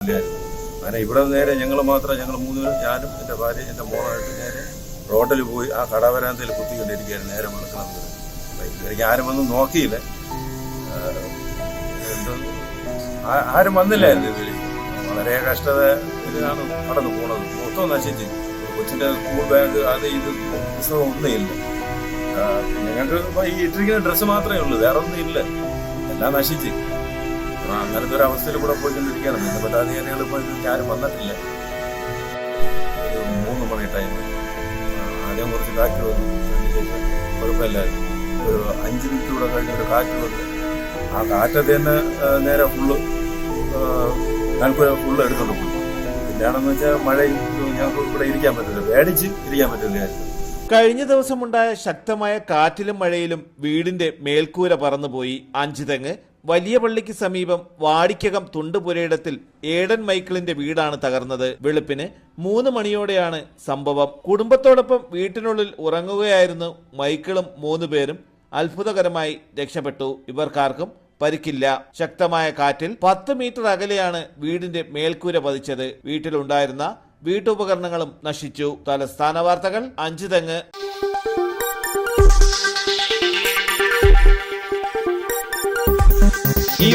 അങ്ങനെ ഇവിടെ നേരെ ഞങ്ങൾ മാത്രം ഞങ്ങൾ മൂന്ന് പേരും ഞാനും എന്റെ ഭാര്യ എന്റെ മോളായിട്ട് നേരെ റോഡിൽ പോയി ആ കടവരാന്തയിൽ കുത്തിക്കൊണ്ടിരിക്കുകയായിരുന്നു നേരെ വിളിക്കുന്നത് എനിക്ക് ആരും വന്ന് നോക്കിയില്ല. ആരും വന്നില്ലായിരുന്നു വളരെ ഇതിനാണ് കടന്നു പോണത്. മൊത്തം നശിച്ച്. കൊച്ചിന്റെ സ്കൂൾ ബാഗ് അത് ഇത് പുസ്തകം ഒന്നുമില്ല ഞങ്ങൾക്ക് ഈ ഇട്ടിരിക്കുന്ന ഡ്രസ്സ് മാത്രമേ ഉള്ളൂ വേറെ ഒന്നും ഇല്ല. എല്ലാം നശിച്ച്. അപ്പൊ അങ്ങനത്തെ ഒരു അവസ്ഥയിൽ കൂടെ പോയിക്കൊണ്ടിരിക്കുകയാണ് പിന്നെ പരാതികാരികൾ ഇപ്പോൾ ആരും വന്നിട്ടില്ല. മൂന്ന് മണി ടൈം ആദ്യം കുറച്ച് കാറ്റ് വന്നു. അതിനുശേഷം കുഴപ്പമില്ലായിരുന്നു ഒരു അഞ്ച് മിനിറ്റ് കൂടെ കഴിഞ്ഞ് ഒരു കാറ്റ് വന്നു. ആ കാറ്റത്ത് തന്നെ നേരെ ഫുള്ള് ഞങ്ങൾക്ക് ഫുള്ള് എടുത്തോണ്ട് പോയി. പിന്നെയാണെന്ന് വെച്ചാൽ മഴയും ഞങ്ങൾക്ക് ഇവിടെ ഇരിക്കാൻ പറ്റില്ല പേടിച്ച് ഇരിക്കാൻ പറ്റില്ലായിരുന്നു കഴിഞ്ഞ ദിവസമുണ്ടായ ശക്തമായ കാറ്റിലും മഴയിലും വീടിന്റെ മേൽക്കൂര പറന്നുപോയി അഞ്ചുതെങ്ങ്. വലിയ പള്ളിക്ക് സമീപം വാടിക്കകം തുണ്ടുപുരയിടത്തിൽ ഏഡൻ മൈക്കിളിന്റെ വീടാണ് തകർന്നത്. വെളുപ്പിന് മൂന്ന് മണിയോടെയാണ് സംഭവം. കുടുംബത്തോടൊപ്പം വീട്ടിനുള്ളിൽ ഉറങ്ങുകയായിരുന്നു മൈക്കിളും മൂന്ന് പേരും അത്ഭുതകരമായി രക്ഷപ്പെട്ടു. ഇവർക്കാർക്കും പരിക്കില്ല. ശക്തമായ കാറ്റിൽ പത്ത് മീറ്റർ അകലെയാണ് വീടിന്റെ മേൽക്കൂര പതിച്ചത്. വീട്ടിലുണ്ടായിരുന്ന വീട്ടുപകരണങ്ങളും നശിച്ചു. തലസ്ഥാന വാർത്തകൾ അഞ്ചു തെങ്ങ്